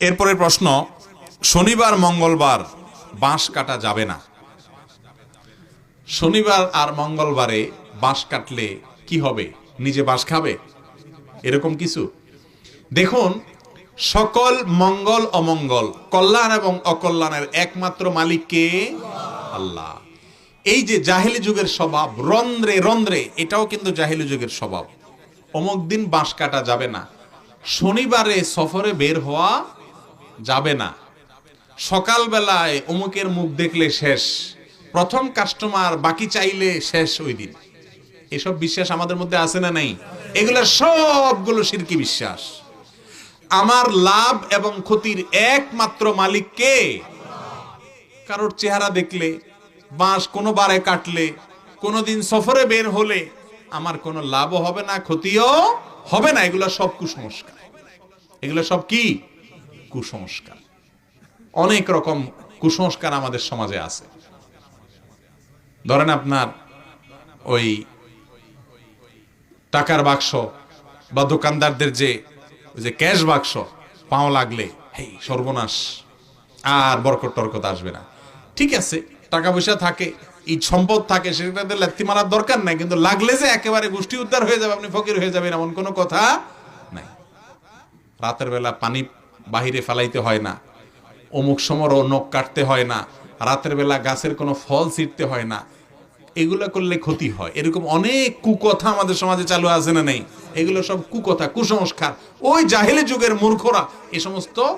এরপরে প্রশ্ন, শনিবার, মঙ্গলবার বাঁশ কাটা যাবে না। শনিবার আর মঙ্গলবারে বাঁশ কাটলে কি হবে? নিজে বাঁশ খাবে? এরকম কিছু। দেখুন, সকল মঙ্গল, অমঙ্গল, কল্যাণ এবং অকল্যাণের একমাত্র মালিক কে? আল্লাহ। এই যে জাহিলি যুগের স্বভাব, রন্ধ্রে রন্ধ্রে, এটাও কিন্তু জাহিলি যুগের স্বভাব। অমুক দিন বাঁশ কাটা যাবে না। শনিবারে সফরে বের হওয়া যাবে না। সকালবেলায় অমুকের মুখ দেখলে শেষ। প্রথম কাস্টমার বাকি চাইলে শেষ ওই দিন। এসব বিশ্বাস আমাদের মধ্যে আছে না নাই? এগুলো সবগুলো শিরকি বিশ্বাস। আমার লাভ এবং ক্ষতির একমাত্র মালিক কে? কারোর চেহারা দেখলে, বাঁশ কোনো বারে কাটলে, কোনোদিন সফরে বের হলে আমার কোনো লাভও হবে না, ক্ষতিও হবে না। এগুলো সব কুসংস্কার। এগুলো সব কি? কুসংস্কার। অনেক রকম কুসংস্কার আমাদের সমাজে আছে। ধরেন আপনার ওই টাকার বাক্স বা দোকানদারদের যে যে ক্যাশ বাক্স পাও লাগলে, হেই, সর্বনাশ, আর বরকত টরকত আসবে না। ঠিক আছে, টাকা পয়সা থাকে এই সম্পদ থাকে, সেটাতে লাথি মারার দরকার নাই, কিন্তু লাগলে যে একেবারে গোষ্ঠী উদ্ধার হয়ে যাবে, আপনি ফকির হয়ে যাবেন, এমন কোনো কথা নাই। রাতের বেলা পানি বাহিরে ফেলাইতে হয় না। অমুক সমরও নখ কাটতে হয় না। রাতের বেলা গাছের কোনো ফল ছিটতে হয় না। এগুলো করলে ক্ষতি হয়। এরকম অনেক কুকথা আমাদের সমাজে চালু আছে না নেই? এগুলো সব কুকথা, কুসংস্কার। ওই জাহেলি যুগের মূর্খরা এ সমস্ত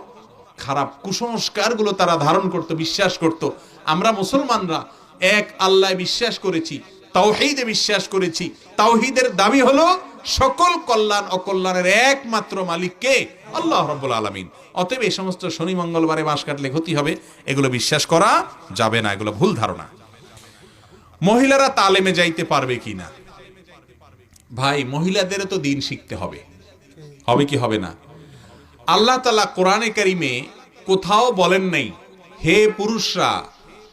খারাপ কুসংস্কারগুলো তারা ধারণ করত, বিশ্বাস করত। আমরা মুসলমানরা এক আল্লাহ বিশ্বাস করেছি, তাওহিদে বিশ্বাস করেছি। তাওহিদের দাবি হলো, সকল কল্যাণ অকল্যাণের একমাত্র মালিক কে আল্লাহ রব্বুল আলামিন। অতএব এই সমস্ত শনি, মঙ্গলবারে মাস কাটলে ক্ষতি হবে, এগুলো বিশ্বাস করা যাবে না, এগুলো ভুল ধারণা। মহিলারা তালেমে যাইতে পারবে কি না ভাই, মহিলাদেরও তো দিন শিখতে হবে। হবে কি হবে না? আল্লাহ তালা কোরআনে কারিমে কোথাও বলেন নাই, হে পুরুষরা,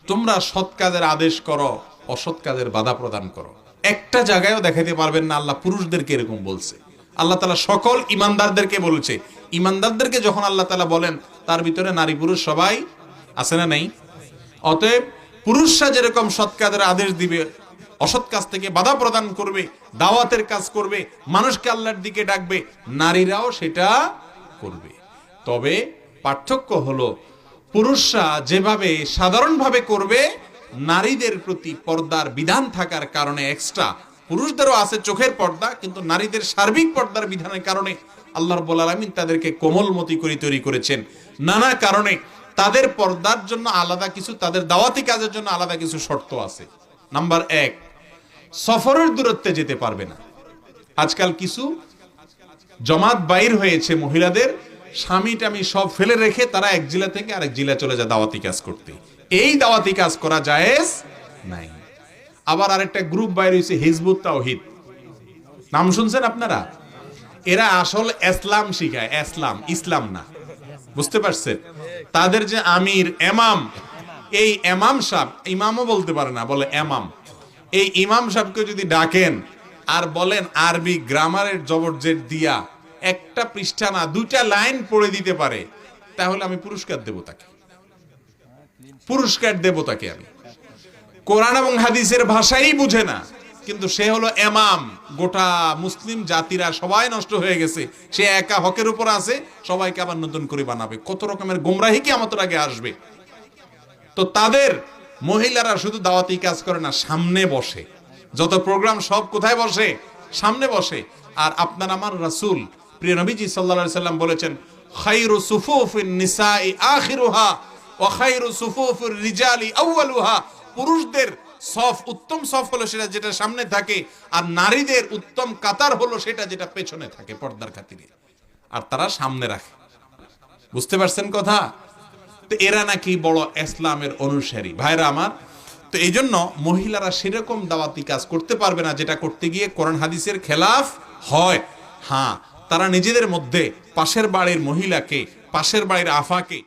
তোমরা সৎ কাজের আদেশ করো, অসৎ কাজের বাধা প্রদান করো। একটা জায়গায়ও দেখাতে পারবেন না আল্লাহ পুরুষদেরকে এরকম বলছে। আল্লাহ তালা সকল ইমানদারদেরকে বলছে। ইমানদারদেরকে যখন আল্লাহ তালা বলেন, তার ভিতরে নারী পুরুষ সবাই আছে না নেই? অতএব পুরুষরা যেরকম সৎ কাজের আদেশ দিবে, অসৎ কাজ থেকে বাধা প্রদান করবে, দাওয়াতের কাজ করবে, মানুষকে আল্লাহর দিকে ডাকবে, নারীরাও সেটা করবে। তবে পার্থক্য হলো, পুরুষরা যেভাবে সাধারণভাবে করবে, নারীদের প্রতি পর্দার বিধান থাকার কারণে এক্সট্রা পুরুষদেরও আছে চোখের পর্দা, কিন্তু নারীদের সার্বিক পর্দার বিধানের কারণে আল্লাহ রব্বুল আলমিন তাদেরকে কোমলমতি করে তৈরি করেছেন। নানা কারণে তাদের পর্দার জন্য আলাদা কিছু, তাদের দাওয়াতি কাজের জন্য আলাদা কিছু শর্ত আছে। নাম্বার এক, সফরের দূরত্বে যেতে পারবে না। আজকাল কিছু জমাত বাইর হয়েছে মহিলাদের, স্বামী টামি সব ফেলে রেখে তারা এক জেলা থেকে আরেক জেলা চলে যায় দাওয়াতি কাজ করতে। এই দাওয়াতি কাজ করা জায়েজ নাই। আবার আরেকটা গ্রুপ বাইরে হয়েছে হিজবুত তাওহিদ। নাম শুনছেন আপনারা? এরা আসল ইসলাম শিখায়, ইসলাম ইসলাম না। বুঝতে পারছেন? তাদের যে আমির এমাম এই এমাম সাহেব, ইমামও বলতে পারে না, বলে এমাম এই ইমাম সাহেবকে যদি ডাকেন আর বলেন, আরবি গ্রামারের জবরজেট দিয়া একটা পৃষ্ঠা না, দুইটা লাইন পড়ে দিতে পারে, তাহলে আমি পুরস্কার দেব তাকে। পুরস্কার দেব তাকে আমি। কোরআন এবং হাদিসের ভাষাই বুঝে না। কিন্তু সে হলো এমাম। গোটা মুসলিম জাতিরা সবাই নষ্ট হয়ে গেছে। সে একা হকের উপর আছে, সবাইকে আবার নতুন করে বানাবে। কত রকমের গোমরাহি কি আমাদের আগে আসবে। তো তাদের মহিলারা শুধু দাওয়াতি কাজ করে না, সামনে বসে। যত প্রোগ্রাম সব কোথায় বসে? সামনে বসে। আর আপনার আমার রাসূল, প্রিয় নবীজি আলাইহি সাল্লাম বলেছেন, খায়রু সুফুফিন নিসাই আখিরুহা ওয়া খায়রু সুফুফির রিজালি আউয়ালুহা পুরুষদের সফ, উত্তম সফ হলো সেটা যেটা সামনে থাকে, আর নারীদের উত্তম কাতার হলো সেটা যেটা পেছনে থাকে পর্দার খাতিরে। আর তারা সামনে রাখে। বুঝতে পারছেন কথা? তো এরা নাকি বড় ইসলামের অনুসারী। ভাইরা আমার, তো এই জন্য মহিলারা সেরকম দাওয়াতি কাজ করতে পারবে না যেটা করতে গিয়ে কোরআন হাদিসের খেলাফ হয়। হ্যাঁ তারা নিজেদের মধ্যে পাশের বাড়ির মহিলাকে, পাশের বাড়ির আফাকে